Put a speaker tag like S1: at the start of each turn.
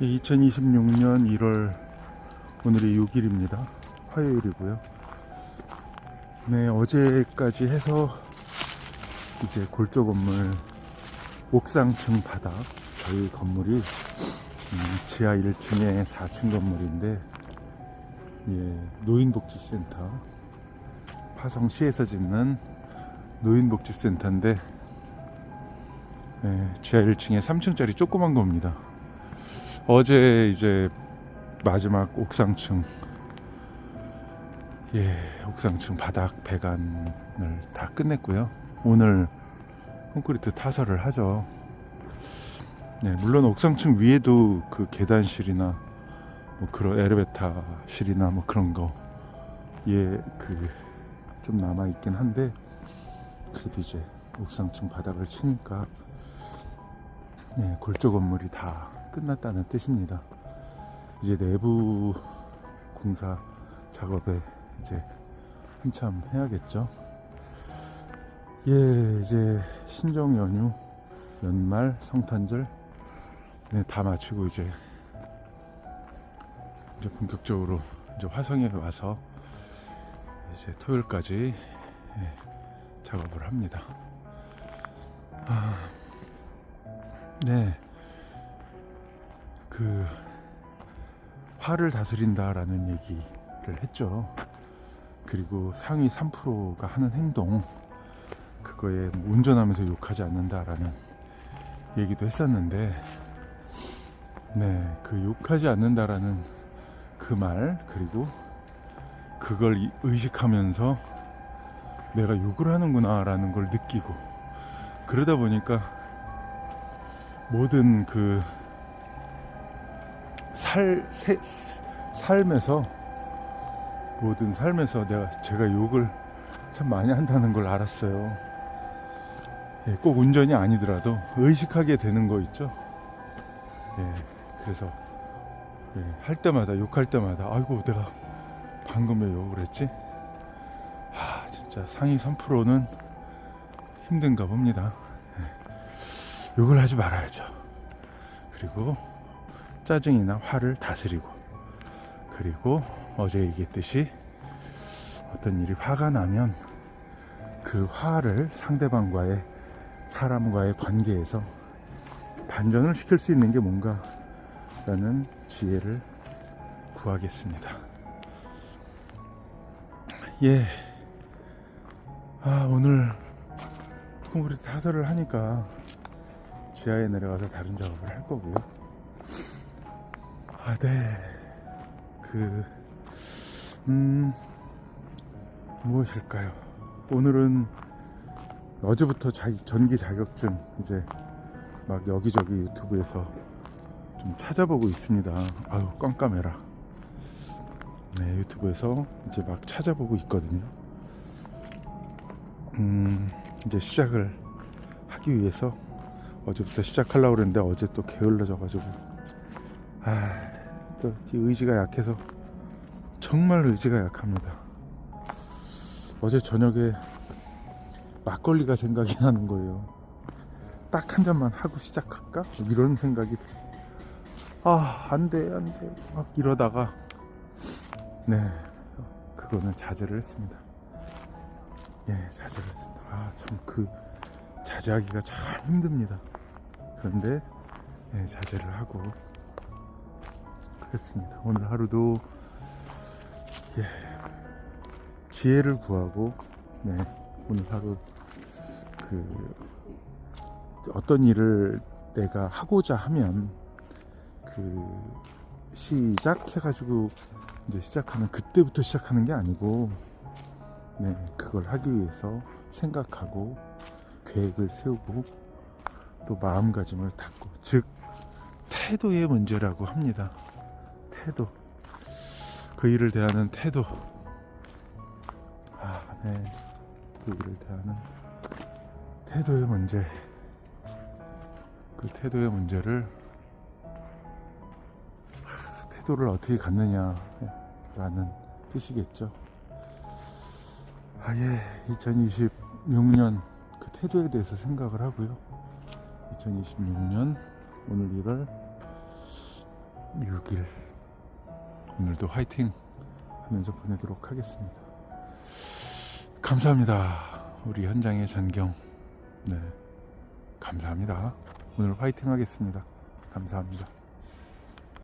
S1: 2026년 1월 오늘이 6일입니다. 화요일이고요. 네, 어제까지 해서 이제 골조 건물 옥상층 바닥 저희 건물이 음, 지하 1층에 4층 건물인데 예, 노인복지센터 화성시에서 짓는 노인복지센터인데 예, 지하 1층에 3층짜리 조그만 겁니다. 어제 이제 마지막 옥상층 예 옥상층 바닥 배관을 다 끝냈고요. 오늘 콘크리트 타설을 하죠. 네 물론 옥상층 위에도 그 계단실이나 뭐 그런 엘리베이터실이나 뭐 그런 거 예 그 좀 남아 있긴 한데 그래도 이제 옥상층 바닥을 치니까 네 골조 건물이 다 끝났다는 뜻입니다. 이제 내부 공사 작업에 이제 한참 해야겠죠. 예, 이제 신정 연휴, 연말, 성탄절 네, 다 마치고 이제 이제 본격적으로 이제 화성에 와서 이제 토요일까지 예, 작업을 합니다. 아, 네. 그 화를 다스린다라는 얘기를 했죠. 그리고 상위 3%가 하는 행동 그거에 뭐 운전하면서 욕하지 않는다라는 얘기도 했었는데 네, 그 욕하지 않는다라는 그 말 그리고 그걸 이- 의식하면서 내가 욕을 하는구나라는 걸 느끼고 그러다 보니까 모든 그 살, 세, 삶에서 모든 삶에서 내가 제가 욕을 참 많이 한다는 걸 알았어요. 예, 꼭 운전이 아니더라도 의식하게 되는 거 있죠. 예, 그래서 예, 할 때마다 욕할 때마다 아이고 내가 방금 왜 욕을 했지? 아 진짜 상위 3%는 힘든가 봅니다. 예, 욕을 하지 말아야죠. 그리고 짜증이나 화를 다스리고 그리고 어제 얘기했듯이 어떤 일이 화가 나면 그 화를 상대방과의 사람과의 관계에서 반전을 시킬 수 있는 게 뭔가 라는 지혜를 구하겠습니다. 예. 아, 오늘 콘크리트 타설을 하니까 지하에 내려가서 다른 작업을 할 거고요. 아, 네. 그, 음, 무엇일까요? 오늘은 어제부터 자, 전기 자격증 이제 막 여기저기 유튜브에서 좀 찾아보고 있습니다. 아유, 깜깜해라. 네, 유튜브에서 이제 막 찾아보고 있거든요. 음, 이제 시작을 하기 위해서 어제부터 시작하려고 그랬는데 어제 또 게을러져가지고 아, 또 의지가 약해서 정말 의지가 약합니다. 어제 저녁에 막걸리가 생각이 나는 거예요. 딱 한 잔만 하고 시작할까? 이런 생각이 들. 아, 안 돼, 안 돼. 막 이러다가 네, 그거는 자제를 했습니다. 예, 자제를 했습니다. 아, 참 그 자제하기가 참 힘듭니다. 그런데 예, 자제를 하고 그랬습니다. 오늘 하루도 예, 지혜를 구하고 네, 오늘 하루 그 어떤 일을 내가 하고자 하면 그 시작해가지고 이제 시작하는 그때부터 시작하는 게 아니고 네, 그걸 하기 위해서 생각하고 계획을 세우고 또 마음가짐을 닫고 즉 태도의 문제라고 합니다. 태도. 그 일을 대하는 태도. 아, 네. 그 일을 대하는 태도의 문제. 그 태도의 문제를 하, 태도를 어떻게 갖느냐라는 뜻이겠죠. 아예 2026년 그 태도에 대해서 생각을 하고요. 2026년 오늘 1월 6일 오늘도 화이팅 하면서 보내도록 하겠습니다. 감사합니다. 우리 현장의 전경. 네. 감사합니다. 오늘 화이팅 하겠습니다. 감사합니다.